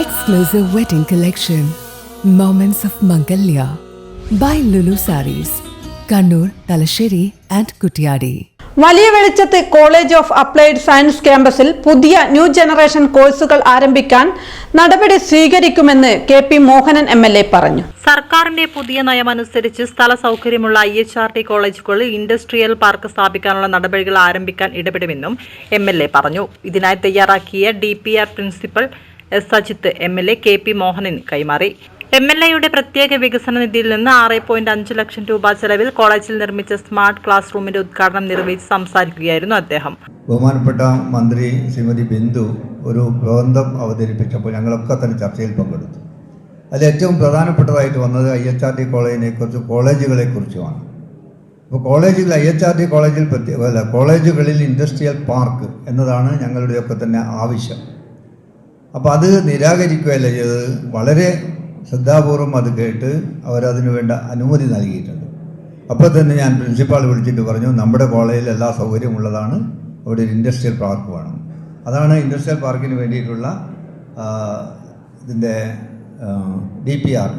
exclusive wedding collection, Moments of Mangalya, by Lulu Saris, Kannur, Talasheri, and Kuttiyadi വലിയ വെളിച്ചത്ത് college of applied science ക്യാമ്പസിൽ പുതിയ new generation കോഴ്സുകൾ ആരംഭിക്കാൻ നടപടി സ്വീകരിക്കുമെന്ന് K P Mohanan M L A പറഞ്ഞു. സർക്കാരിന്റെ പുതിയ നയമനുസരിച്ച് സ്ഥല സൗകര്യമുള്ള ഐ എച്ച് ആർ ടി കോളേജുകളിൽ ഇൻഡസ്ട്രിയൽ പാർക്ക് സ്ഥാപിക്കാനുള്ള നടപടികൾ ആരംഭിക്കാൻ ഇടപെടുമെന്നും എം എൽ എ പറഞ്ഞു. ഇതിനായി തയ്യാറാക്കിയ D P R principal S Ajith M L A K P Mohanan കൈമാറി. എം എൽ എയുടെ പ്രത്യേക വികസന നിധിയിൽ നിന്ന് ആറ് പോയിന്റ് അഞ്ച് ലക്ഷം രൂപ ചെലവിൽ കോളേജിൽ നിർമ്മിച്ച സ്മാർട്ട് ക്ലാസ് റൂമിന്റെ ഉദ്ഘാടനം നിർവഹിച്ച് സംസാരിക്കുകയായിരുന്നു അദ്ദേഹം. ബഹുമാനപ്പെട്ട മന്ത്രി ശ്രീമതി ബിന്ദു ഒരു പ്രബന്ധം അവതരിപ്പിച്ചപ്പോൾ ഞങ്ങളൊക്കെ തന്നെ ചർച്ചയിൽ പങ്കെടുത്തു. അതിൽ ഏറ്റവും പ്രധാനപ്പെട്ടതായിട്ട് വന്നത് ഐ എച്ച് ആർ ടി കോളേജിനെ കുറിച്ച് കോളേജുകളെ കുറിച്ചുമാണ് അപ്പോൾ കോളേജിൽ ഐ എച്ച് ആർ ടി കോളേജിൽ പ്രത്യേക അല്ല കോളേജുകളിൽ ഇൻഡസ്ട്രിയൽ പാർക്ക് എന്നതാണ് ഞങ്ങളുടെയൊക്കെ തന്നെ ആവശ്യം. അപ്പോൾ അത് നിരാകരിക്കുകയല്ല ചെയ്തത്. വളരെ ശ്രദ്ധാപൂർവം അത് കേട്ട് അവരതിനു വേണ്ട അനുമതി നൽകിയിട്ടുണ്ട്. അപ്പോൾ തന്നെ ഞാൻ പ്രിൻസിപ്പാൾ വിളിച്ചിട്ട് പറഞ്ഞു നമ്മുടെ കോളേജിൽ എല്ലാ സൗകര്യമുള്ളതാണ് അവിടെ ഒരു ഇൻഡസ്ട്രിയൽ പാർക്ക് വേണം. അതാണ് ഇൻഡസ്ട്രിയൽ പാർക്കിന് വേണ്ടിയിട്ടുള്ള ഇതിന്റെ D P R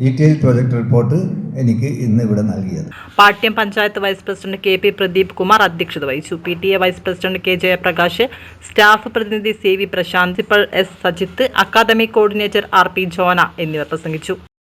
detail project report എനിക്ക് ഇന്ന് ഇവിടെ നൽകിയത്. Pattiam panchayat vice president K P Pradeep Kumar അധ്യക്ഷത വഹിച്ചു. P T A vice president K Jayaprakash staff പ്രതിനിധി C V Prashanth principal S Sajith academy coordinator R P Jona എന്നിവർ പ്രസംഗിച്ചു.